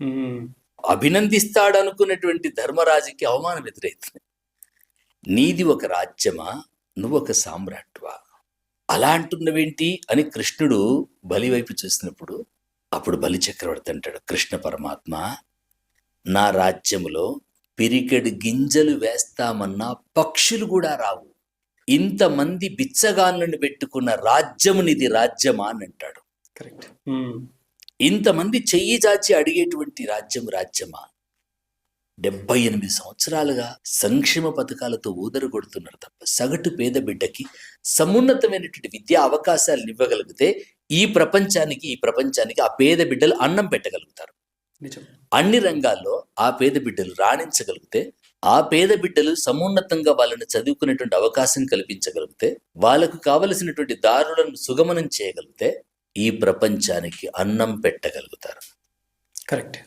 ఉమ్, అభినందిస్తాడనుకున్నటువంటి ధర్మరాజుకి అవమానం ఎదురైతుంది నీది ఒక రాజ్యమా నువ్వు ఒక సామ్రాట్వా? అలా అంటున్నవేంటి అని కృష్ణుడు బలి వైపు చూసినప్పుడు అప్పుడు బలి చక్రవర్తి అంటాడు కృష్ణ పరమాత్మ నా రాజ్యములో పిరికెడు గింజలు వేస్తామన్నా పక్షులు కూడా రావు. ఇంతమంది బిచ్చగాళ్ళను పెట్టుకున్న రాజ్యము నిది రాజ్యమా అని అంటాడు. కరెక్ట్. ఇంతమంది చెయ్యి చాచి అడిగేటువంటి రాజ్యం రాజ్యమా? డెబ్బై ఎనిమిది సంవత్సరాలుగా సంక్షేమ పథకాలతో ఊదరు కొడుతున్నారు తప్ప సగటు పేద బిడ్డకి సమున్నతమైనటువంటి విద్యా అవకాశాలను ఇవ్వగలిగితే ఈ ప్రపంచానికి ఈ ప్రపంచానికి ఆ పేద బిడ్డలు అన్నం పెట్టగలుగుతారు. అన్ని రంగాల్లో ఆ పేద బిడ్డలు రాణించగలిగితే ఆ పేద బిడ్డలు సమున్నతంగా వాళ్ళని చదువుకునేటువంటి అవకాశం కల్పించగలిగితే వాళ్ళకు కావలసినటువంటి దారులను సుగమనం చేయగలిగితే ఈ ప్రపంచానికి అన్నం పెట్టగలుగుతారు. కరెక్ట్